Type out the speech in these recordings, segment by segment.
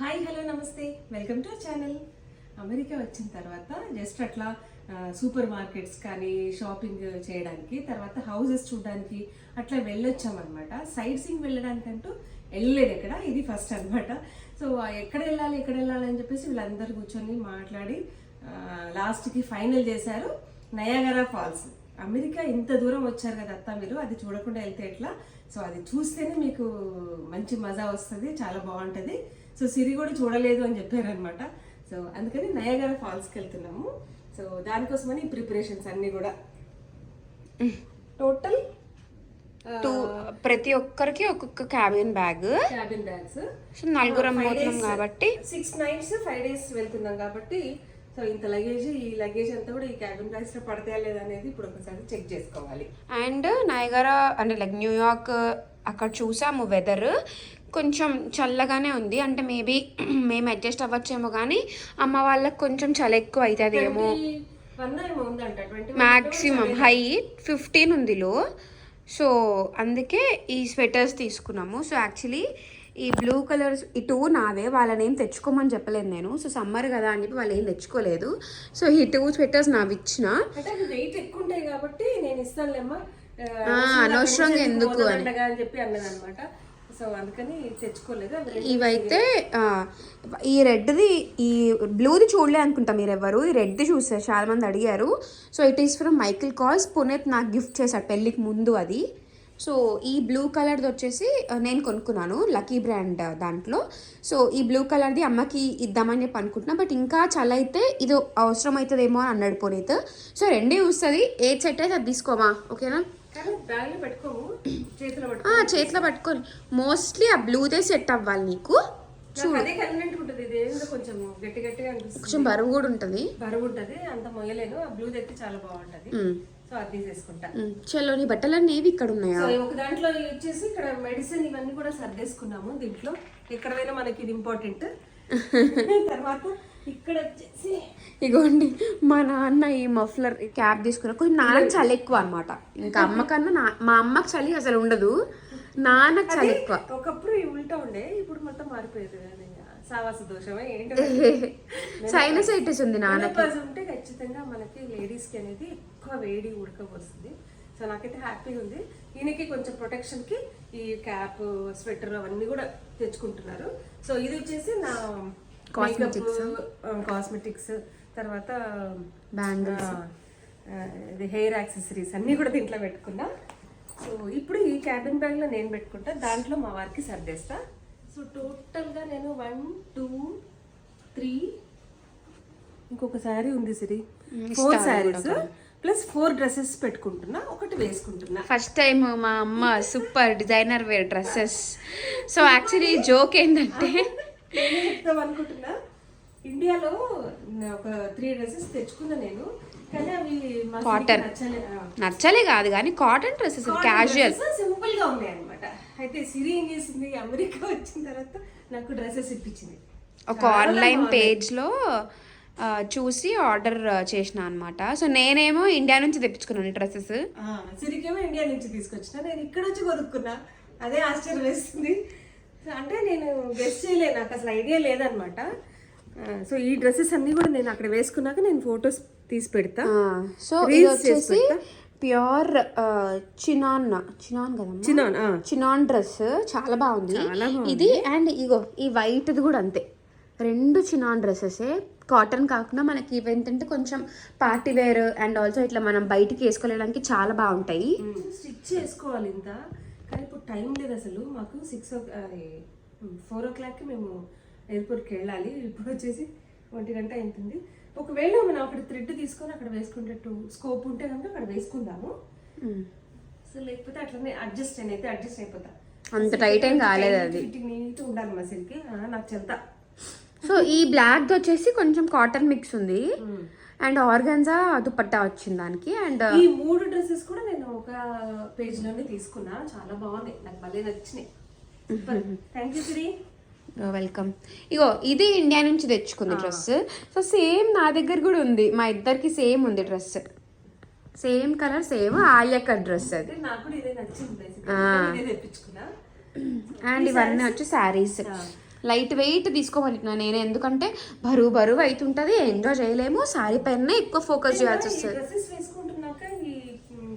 Hi hello నమస్తే. Welcome to channel. America వచ్చిన తర్వాత జస్ట్ అట్లా సూపర్ మార్కెట్స్ కానీ షాపింగ్ చేయడానికి తర్వాత హౌసెస్ చూడడానికి అట్లా వెళ్ళొచ్చామన్నమాట. సైట్ సీయింగ్ వెళ్ళడానికంటూ వెళ్ళలేదు ఎక్కడ ఇది ఫస్ట్ అనమాట సో ఎక్కడ వెళ్ళాలి ఎక్కడ వెళ్ళాలి అని చెప్పేసి వీళ్ళందరూ కూర్చొని మాట్లాడి లాస్ట్కి ఫైనల్ చేశారు నయాగరా ఫాల్స్. అమెరికా ఇంత దూరం వచ్చారు కదా అత్త మీరు అది చూడకుండా వెళ్తే ఎట్లా? సో అది చూస్తేనే మీకు మంచి మజా వస్తుంది చాలా బాగుంటుంది. సో సిరి కూడా చూడలేదు అని చెప్పారనమాట. సో అందుకని నయాగరా ఫాల్స్కి వెళ్తున్నాము. సో దానికోసమని ప్రిపరేషన్స్ అన్నీ కూడా. టోటల్ టూ ప్రతి ఒక్కరికి ఒక్కొక్క cabin bag cabin bags so నలుగురం పోతున్నాం కాబట్టి. సిక్స్ నైట్స్ ఫైవ్ డేస్ వెళ్తున్నాం కాబట్టి సో ఇంత లగేజ్ ఈ లగేజ్ అంతా కూడా ఈ క్యాబిన్ బ్యాగ్స్లో పడతాయా లేదా అనేది ఇప్పుడు ఒకసారి చెక్ చేసుకోవాలి. అండ్ నయగరా అంటే లైక్ న్యూయార్క్ అక్కడ చూసాము వెదర్ కొంచెం చల్లగానే ఉంది. అంటే మేబీ మేము అడ్జస్ట్ అవ్వచ్చేమో కానీ అమ్మ వాళ్ళకి కొంచెం చలి ఎక్కువ అవుతుందేమో వన్ ఏమో మ్యాక్సిమం హై ఫిఫ్టీన్ ఉంది లో సో అందుకే ఈ స్వెటర్స్ తీసుకున్నాము. సో యాక్చువల్లీ ఈ బ్లూ కలర్స్ ఇటు నావే వాళ్ళని ఏం తెచ్చుకోమని చెప్పలేదు నేను. సో సమ్మర్ కదా అని చెప్పి వాళ్ళు ఏం తెచ్చుకోలేదు. సో ఈ టూ స్వెటర్స్ నావి ఇచ్చిన అనవసరంగా ఎందుకు అని. చెప్పి అన్నది అనమాట సో అందుకని తెచ్చుకోలేదు. ఇవైతే ఈ రెడ్ది ఈ బ్లూది చూడలే అనుకుంటా మీరు ఎవరు ఈ రెడ్ది చూసారు చాలా మంది అడిగారు. So it is from Michael Kors Puneeth నాకు గిఫ్ట్ చేశాడు పెళ్ళికి ముందు అది. సో ఈ బ్లూ కలర్ది వచ్చేసి నేను కొనుక్కున్నాను లక్కీ బ్రాండ్ దాంట్లో. సో ఈ బ్లూ కలర్ది అమ్మకి ఇద్దామని చెప్పి అనుకుంటున్నా. బట్ ఇంకా చాలా అయితే ఇది అవసరం అవుతుందేమో అని అన్నాడు పునీత్. సో రెండే చూస్తుంది. ఏ సెట్ అయితే అది తీసుకోమా? ఓకేనా? చేతిలో ఆ, పెట్టుకో చేతిలో పట్టుకొని. మోస్ట్లీ ఆ బ్లూదే సెట్ అవ్వాలి నీకు. కొంచెం గట్టి గట్టిగా అనిపిస్తుంది. కొంచెం బరువు కూడా ఉంటుంది. బరువు ఉంటుంది అంత మొయ్యలేను. ఆ బ్లూ తెచ్చి చాలా బాగుంటది. సో అది తీసేసుకుంటా. చలో నీ బట్టలన్నీ ఏవి ఇక్కడ ఉన్నాయా? ఒక దాంట్లో వచ్చేసి ఇక్కడ మెడిసిన్ ఇవన్నీ కూడా సర్దేసుకున్నాము దీంట్లో. ఎక్కడ పోయినా మనకి ఇది ఇంపార్టెంట్ తర్వాత ఇక్కడ వచ్చేసి ఇగోండి మా నాన్న ఈ మఫ్లర్ క్యాప్ తీసుకున్నా కొంచెం నాన్నకి చలి ఎక్కువ అనమాట ఇంకా అమ్మ కన్నా నా మా అమ్మకి చలి అసలు ఉండదు. నాన్నకి చలి ఎక్కువ. ఒకప్పుడు ఉల్టా ఉండే ఇప్పుడు మొత్తం మారిపోయేది సావాస దోషమే ఏంటో సైనసైటిస్ ఉంది నాన్న మెనోపాజ్ ఉంటే ఖచ్చితంగా మనకి లేడీస్కి అనేది ఎక్కువ వేడి ఉడకపోస్తుంది. సో నాకైతే హ్యాపీగా ఉంది. ఈయనకి కొంచెం ప్రొటెక్షన్కి ఈ క్యాప్ స్వెటర్ అవన్నీ కూడా తెచ్చుకుంటున్నారు. సో ఇది వచ్చేసి నా కాస్మెటిక్స్ కాస్మెటిక్స్ తర్వాత Bangles. ఆ, ఆ, ఇది హెయిర్ యాక్సెసరీస్ అన్నీ కూడా దీంట్లో పెట్టుకున్నా. సో ఇప్పుడు ఈ క్యాబిన్ బ్యాగ్లో నేను పెట్టుకుంటా. దాంట్లో మా వారికి సర్దేస్తా. సో టోటల్గా నేను వన్ టూ త్రీ ఇంకొక శారీ ఉంది Siri. Four saris plus four dresses పెట్టుకుంటున్నా. ఒకటి వేసుకుంటున్నా. ఫస్ట్ టైం మా అమ్మ super designer wear dresses so actually joke ఏంటంటే నేనే చెప్తాం అనుకుంటున్నా. ఇండియాలో ఒక త్రీ డ్రెస్సెస్ తెచ్చుకున్నా నేను. కానీ అవి Cotton. నచ్చలే కాదు కానీ కాటన్ డ్రెస్సెస్ క్యాజువల్ సింపుల్గా ఉన్నాయి అనమాట అయితే సిరి ఏం చేసింది? అమెరికా వచ్చిన తర్వాత నాకు డ్రెస్సెస్ ఇప్పించింది. ఒక ఆన్లైన్ పేజ్లో ఆ, చూసి ఆర్డర్ చేసిన అనమాట సో నేనేమో ఇండియా నుంచి తెప్పించుకున్నాను డ్రెస్సెస్ సిరికేమో ఇండియా నుంచి తీసుకొచ్చిన. నేను ఇక్కడ వచ్చి కొనుక్కున్నా. అదే ఆశ్చర్యం వేస్తుంది. అంటే నేను గెస్ట్ చేయలేదు నాకు అసలు ఐడియా లేదనమాట. సో ఈ డ్రెస్సెస్ అన్నీ కూడా నేను అక్కడ వేసుకున్నాక నేను ఫొటోస్ తీసి పెడతా. సో ఇది వచ్చేసి ప్యూర్ చినాన్ చినాన్ కదమ్మా? చిన్నాన్, ఆ. చినాన్ డ్రెస్ చాలా బాగుంది. ఇది అండ్ ఇగో ఈ వైట్ది కూడా అంతే. రెండు చినాన్ డ్రెస్సెసే కాటన్ కాకుండా మనకి ఇవి ఏంటంటే కొంచెం పార్టీ వేర్ అండ్ ఆల్సో ఇట్లా మనం బయటికి వేసుకోవడానికి చాలా బాగుంటాయి. స్టిచ్ చేసుకోవాలి ఇంత. కానీ ఇప్పుడు టైం లేదు అసలు. మాకు సిక్స్ ఓ ఫోర్ ఓ క్లాక్కి మేము ఎయిర్పోర్ట్కి వెళ్ళాలి. ఇప్పుడు వచ్చేసి ఒంటి గంట అవుతుంది ఒకవేళ మనం అక్కడ థ్రెడ్ తీసుకొని అక్కడ వేసుకునేటట్టు స్కోప్ ఉంటే కనుక అక్కడ వేసుకుందాము. సో లేకపోతే అట్లనే అడ్జస్ట్ అయితే అడ్జస్ట్ అయిపోతా. అంత టైట్ ఏం కాలేదు అది. నీట్ ఉండాలి మసిల్కి నాకు చెల్తా సో ఈ బ్లాక్ వచ్చేసి కొంచెం కాటన్ మిక్స్ ఉంది. అండ్ ఆర్గన్జా దుపట్టా వచ్చింది దానికి. అండ్ ఈ మూడు డ్రెస్సెస్ కూడా నేను ఒక పేజ్లోనే తీసుకున్నా. చాలా బాగున్నాయి. నాకు భలే నచ్చినాయి. థ్యాంక్ యూ సిరి వెల్కమ్ ఇగో ఇది ఇండియా నుంచి తెచ్చుకుంది డ్రెస్ సో సేమ్ నా దగ్గర కూడా ఉంది. మా ఇద్దరికి సేమ్ ఉంది dress same colour same Alia cut dress అది. అండ్ ఇవన్నీ వచ్చి శారీస్ లైట్ వెయిట్ తీసుకోమనుకున్నా నేను. ఎందుకంటే బరువు బరువు అవుతుంటుంది ఎంజాయ్ చేయలేము. శారీ పైన ఎక్కువ ఫోకస్ చేయాల్సి వస్తుంది. డ్రెస్సెస్ వేసుకుంటున్నాక ఈ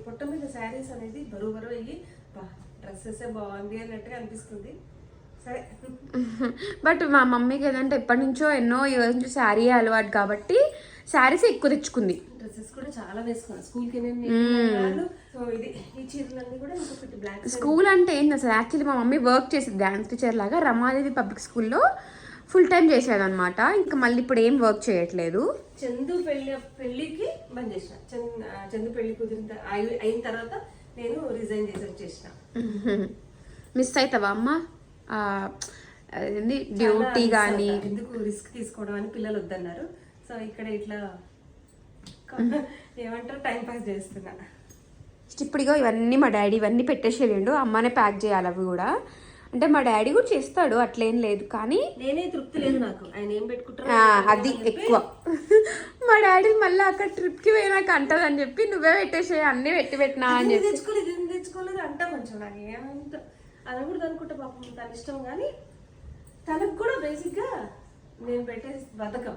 పొట్ట మీద శారీస్ అనేది బరువు బరువు అయ్యి డ్రెస్సెస్ బాగుంది అన్నట్టుగా అనిపిస్తుంది. సరే. బట్ మా మమ్మీకి ఏదంటే ఎప్పటి నుంచో ఎన్నో ఇయర్స్ నుంచి శారీ అలవాటు కాబట్టి శారీస్ ఎక్కువ తెచ్చుకుంది. డ్రెస్సెస్ కూడా చాలా వేసుకున్నాను. స్కూల్కి నేను సో ఇది ఈ చీరలన్నీ కూడా ఇంకొకటి బ్లాక్ స్కూల్ అంటే ఏంటి అసలు? యాక్చువల్లీ మా మమ్మీ వర్క్ చేసేది డ్యాన్స్ టీచర్ లాగా. రమాదేవి పబ్లిక్ స్కూల్లో ఫుల్ టైం చేసేదన్నమాట. ఇంకా మళ్ళీ ఇప్పుడు ఏం వర్క్ చేయట్లేదు. చందు పెళ్ళి పెళ్ళికి బంద్ చేసిన. చంద్ పెళ్ళి కుదిరిన అయిన తర్వాత నేను రిజైన్ చేసి వచ్చేసిన మిస్ అవుతావా అమ్మ? డ్యూటీ కానీ. ఎందుకు రిస్క్ తీసుకోవడం అని పిల్లలు వద్దన్నారు. సో ఇక్కడ ఇట్లా ఏమంటారు? టైం పాస్ చేస్తున్నా. ఇప్పుడుగా ఇవన్నీ మా డాడీ ఇవన్నీ పెట్టేసి వెళ్ళిండు అమ్మనే ప్యాక్ చేయాలి అవి కూడా. అంటే మా డాడీ కూడా చేస్తాడు అట్లేం లేదు. కానీ నేనే తృప్తి లేదు నాకు. ఆయన ఏం పెట్టుకుంటారో ఆ, అది ఎక్కువ. మా డాడీ మళ్ళీ అక్కడ ట్రిప్కి పోయినాక అంటది అని చెప్పి నువ్వే పెట్టేసే అన్నీ పెట్టి పెట్టినా అని చెప్పి. తెచ్చుకోలేదు ఇది తెచ్చుకోలేదు అంటా కొంచెం నాకు. ఏమంత అనకూడదు అనుకుంటా పాపం తన ఇష్టం. కానీ తనకు కూడా బేసిక్గా నేను పెట్టే బతకం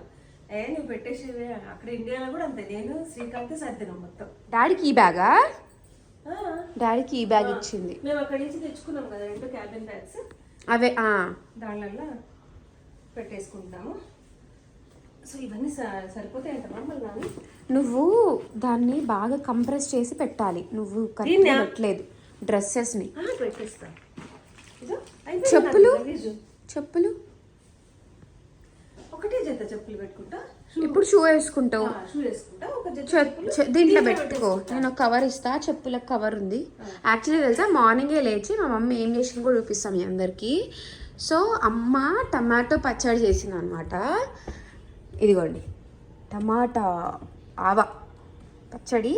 ఏ నువ్వు పెట్టేసేవే. అక్కడ ఇండియాలో కూడా అంతే. నేను శ్రీకాంత్ సర్దినం మొత్తం. డాడీకి ఈ బ్యాగా? డాడీకి ఈ బ్యాగ్ ఇచ్చింది. మేము అక్కడి నుంచి తెచ్చుకున్నాం కదా రెండు క్యాబిన్ బ్యాగ్స్ అవే ఆ. దానివల్ల పెట్టేసుకుంటాము. సో ఇవన్నీ స- సరిపోతాయంట నాని నువ్వు దాన్ని బాగా కంప్రెస్ చేసి పెట్టాలి. నువ్వు కరెక్ట్గా? పెట్టలేదు. డ్రెస్సెస్ని. పెట్టేస్తా. చెప్పులు? చెప్పులు? ఒకటే జత చెప్పులు పెట్టుకుంటా. ఇప్పుడు షూ వేసుకుంటావు. షూ వేసుకుంటా. ఒక జత దీంట్లో పెట్టుకో. నేను ఒక కవర్ ఇస్తా. చెప్పులకు కవర్ ఉంది. యాక్చువల్లీ తెలుసా? మార్నింగే లేచి మా మమ్మీ ఏం చేసింది కూడా చూపిస్తాం మీ అందరికీ. సో అమ్మ టమాటో పచ్చడి చేసింది అనమాట ఇదిగోండి. టమాటా ఆవా పచ్చడి.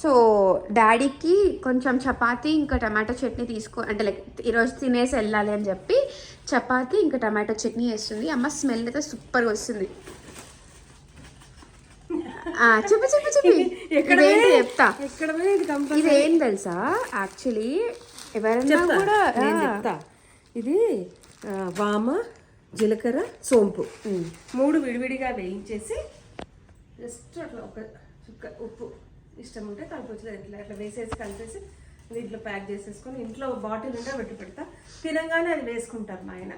సో డాడీకి కొంచెం చపాతీ ఇంకా టమాటో చట్నీ తీసుకో అంటే లైక్ ఈరోజు తినేసి వెళ్ళాలి అని చెప్పి చపాతీ ఇంకా టమాటో చట్నీ వేస్తుంది అమ్మ స్మెల్ అయితే సూపర్గా వస్తుంది. చెప్పు చెప్పు చెప్పు. ఇదేంటి చెప్తా? ఇది తెలుసా? యాక్చువల్లీ ఎవరైనా కూడా చెప్తా. ఇది వామ జీలకర్ర సోంపు. మూడు విడివిడిగా వేయించేసి జస్ట్ అట్లా ఒక చుక్క ఉప్పు. ఇష్టం ఉంటే కలపచ్చు. ఇట్లా అట్లా వేసేసి కలిపేసి దీంట్లో ప్యాక్ చేసేసుకొని ఇంట్లో బాటిల్ ఉంటే పెట్టి పెడతా. తినగానే అది వేసుకుంటారు మా ఆయన.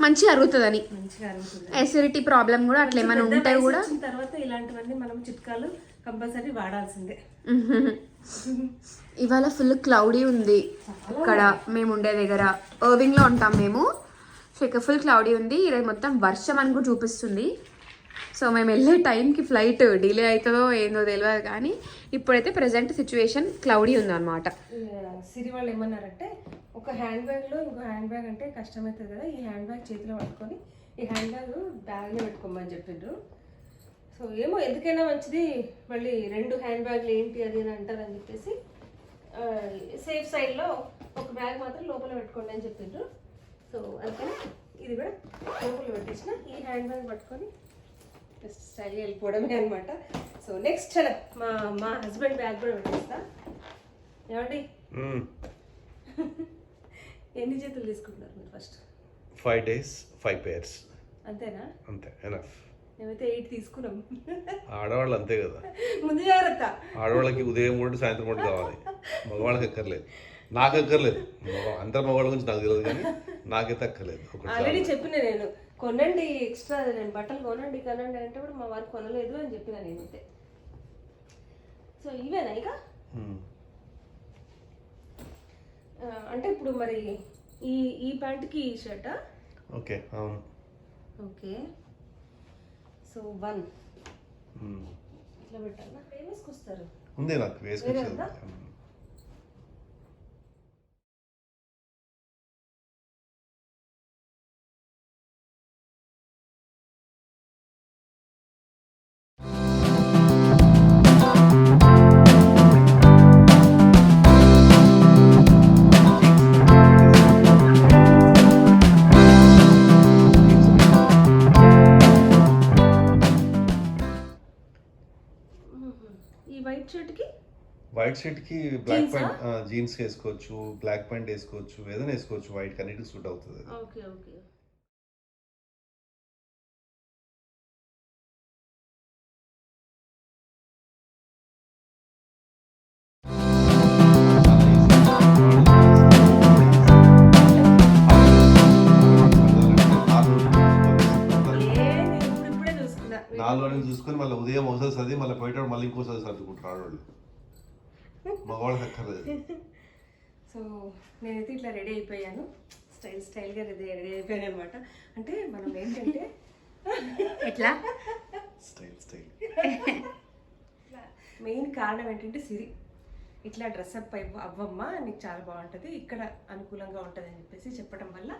మంచిగా అరుగుతుందని. మంచిగా అరుగుతుంది. ఎసిడిటీ ప్రాబ్లం కూడా అట్లా ఏమైనా ఉంటే కూడా. తర్వాత ఇలాంటివన్నీ మనం చిట్కాలు కంపల్సరీ వాడాల్సిందే. ఇవాళ ఫుల్ క్లౌడీ ఉంది. ఇక్కడ మేము ఉండే దగ్గర. ఓవింగ్లో ఉంటాం మేము. సో ఇక్కడ ఫుల్ క్లౌడీ ఉంది. ఈరోజు మొత్తం వర్షం అని కూడా చూపిస్తుంది. సో మేము వెళ్ళే టైంకి ఫ్లైట్ డిలే అవుతుందో ఏందో తెలియదు కానీ ఇప్పుడైతే ప్రజెంట్ సిచ్యువేషన్ క్లౌడీ ఉందన్నమాట. సిరి వాళ్ళు ఏమన్నారంటే ఒక హ్యాండ్ బ్యాగ్లో ఇంకో హ్యాండ్ బ్యాగ్ అంటే కష్టమవుతుంది కదా ఈ హ్యాండ్ బ్యాగ్ చేతిలో పట్టుకొని ఈ హ్యాండ్ బ్యాగ్ బ్యాగ్లో పెట్టుకోమని చెప్పిండ్రు. సో ఏమో ఎందుకైనా మంచిది మళ్ళీ రెండు హ్యాండ్ బ్యాగ్లు ఏంటి అది అని అంటారని చెప్పేసి సేఫ్ సైడ్లో ఒక బ్యాగ్ మాత్రం లోపల పెట్టుకోండి అని చెప్పిండ్రు. సో అందుకని ఇది కూడా లోపల పెట్టేసిన ఈ హ్యాండ్ బ్యాగ్ పట్టుకొని జస్ట్ స్టైల్ వెళ్ళిపోవడమే అనమాట సో నెక్స్ట్ చలో మా మా హస్బెండ్ బ్యాగ్ కూడా పెట్టేస్తా. ఏమండి? ఎన్ని చేతులు తీసుకుంటున్నారు మీరు first five days five pairs అంతేనా? అంతే ఎనఫ్ మేమైతే ఎయిట్ తీసుకున్నాం. ఆడవాళ్ళు అంతే కదా. ముందు జాగ్రత్త. ఆడవాళ్ళకి ఉదయం మూడు సాయంత్రం మూడు కావాలి. మగవాళ్ళకి అక్కర్లేదు. నాకు అక్కర్లేదు మగ- అందరి మగవాళ్ళ గురించి నాకు తెలియదు కానీ నాకైతే అక్కర్లేదు. ఒకటి ఆల్రెడీ. చెప్పిన నేను. కొనండి ఎక్స్ట్రా నేను బట్టలు కొనండి కొనండి అంటే కూడా మా వారు కొనలేదు అని చెప్పిన నేనైతే. సో ఇవేనా ఇక. ఆ, అంటే ఇప్పుడు మరి ఈ ఈ ప్యాంట్కి ఈ షర్టా ఓకే అవును. ఓకే. So one hmm. ఇట్లా పెట్టాలా? వేసుకొస్తారు. ఉంది నాకు వేసుకొచ్చేది. వైట్ షర్ట్కి బ్లాక్ ప్యాంట్ జీన్స్ వేసుకోవచ్చు బ్లాక్ ప్యాంట్ వేసుకోవచ్చు ఏదైనా వేసుకోవచ్చు వైట్ కన్నిటికి సూట్ అవుతుంది ఓకే ఓకే. నాలుగు చూసుకొని మళ్ళీ ఉదయం ఒకసారి చదివి మళ్ళీ పోయేటప్పుడు మళ్ళీ ఇంకోసారి సర్దుకుంటారు ఆడవాళ్ళు. మగవాళ్ళకి అక్కర్లేదు సో నేనైతే ఇట్లా రెడీ అయిపోయాను. స్టైల్ స్టైల్గా రెడీ రెడీ అయిపోయాను అనమాట అంటే మనం ఏంటంటే ఎట్లా? Style style. మెయిన్ కారణం ఏంటంటే సిరి. ఇట్లా డ్రెస్అప్ అయి అవ్వమ్మ నీకు చాలా బాగుంటుంది. ఇక్కడ అనుకూలంగా ఉంటుంది అని చెప్పేసి చెప్పడం వల్ల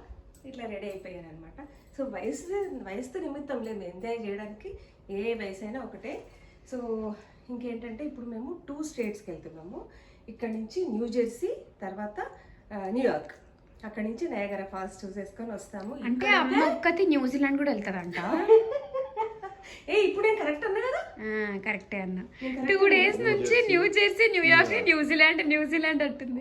ఇట్లా రెడీ అయిపోయాను అనమాట సో వయసు వయసుతో నిమిత్తం లేదు. ఎంజాయ్ చేయడానికి ఏ వయసు అయినా ఒకటే. సో ఇంకేంటంటే ఇప్పుడు మేము టూ స్టేట్స్కి వెళ్తున్నాము. ఇక్కడ నుంచి న్యూ జెర్సీ తర్వాత న్యూయార్క్ అక్కడ నుంచి నయగర ఫాల్స్ చూసేసుకొని వస్తాము. అంటే అమ్మ ఒక్కతి న్యూజిలాండ్ కూడా వెళ్తుందంట. ఏ ఇప్పుడే కరెక్ట్ అన్నా కదా? కరెక్టే అన్న. టూ డేస్ నుంచి New Jersey New York New Zealand New Zealand అంటుంది.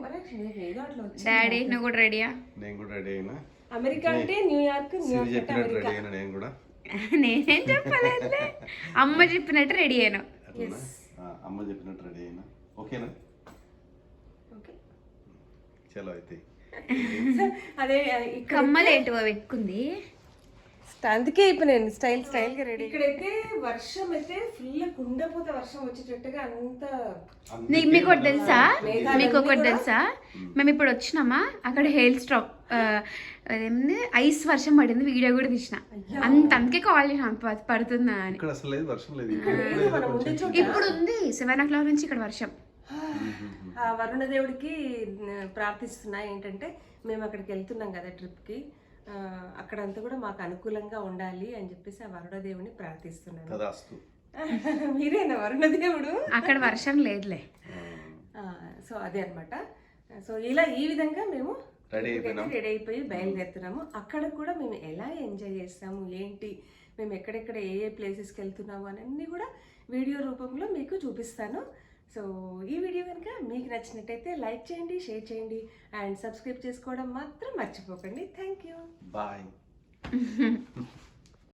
డాడీ నువ్వు కూడా రెడీయా నేను కూడా రెడీ అయినా? అమెరికా అంటే న్యూయార్క్ న్యూయార్క్ అమెరికా. రెడీ అయినా నేను కూడా? నేనేం చెప్పలేదులే. అమ్మ చెప్పినట్టు రెడీ అయ్యాను అట్లనా? ఆ, అమ్మ చెప్పినట్టు రెడీ అయినా. ఓకేనా? ఓకే. చలో అయితే. అదే ఇక్కడ కమ్మలు పెట్టుకుంది అందుకే ఇప్పుడు నేను స్టైల్ స్టైల్గా రెడీ ఇక్కడైతే వర్షం అయితే ఫుల్ కుండపోత వర్షం వచ్చేటట్టుగా అంత నీకు మీకు ఒకటి తెలుసా? మీకు ఒకటి తెలుసా? మేము ఇప్పుడు వచ్చినామా? అక్కడ హెయిల్ స్టాప్ ఐస్ వర్షం పడింది వీడియో కూడా తీసిన. అంత అందుకే కాల్ చేసాం ప- పడుతుందా అని. ఇప్పుడు ఉంది సెవెన్ ఓ క్లాక్ నుంచి ఇక్కడ వర్షం. ఆ వరుణ దేవుడికి ప్రార్థిస్తున్నా ఏంటంటే మేము అక్కడికి వెళ్తున్నాం కదా ట్రిప్కి. అక్కడంతా కూడా మాకు అనుకూలంగా ఉండాలి అని చెప్పేసి ఆ వరుణ దేవుడిని ప్రార్థిస్తున్నాను. తదాస్తు. మీరేనా వరుణ దేవుడు అక్కడ వర్షం లేదులే. సో అదే అన్నమాట. సో ఇలా ఈ విధంగా మేము రెడీ అయిపోయినాం. రెడీ అయిపోయి బయలుదేరుతున్నాము. అక్కడ కూడా మేము ఎలా ఎంజాయ్ చేస్తాము? ఏంటి? మేము ఎక్కడెక్కడ ఏ ఏ ప్లేసెస్కి వెళ్తున్నాము అని అన్నీ కూడా వీడియో రూపంలో మీకు చూపిస్తాను. సో ఈ వీడియో కనుక మీకు నచ్చినట్టయితే లైక్ చేయండి షేర్ చేయండి అండ్ సబ్స్క్రైబ్ చేసుకోవడం మాత్రం మర్చిపోకండి. Thank you. బాయ్.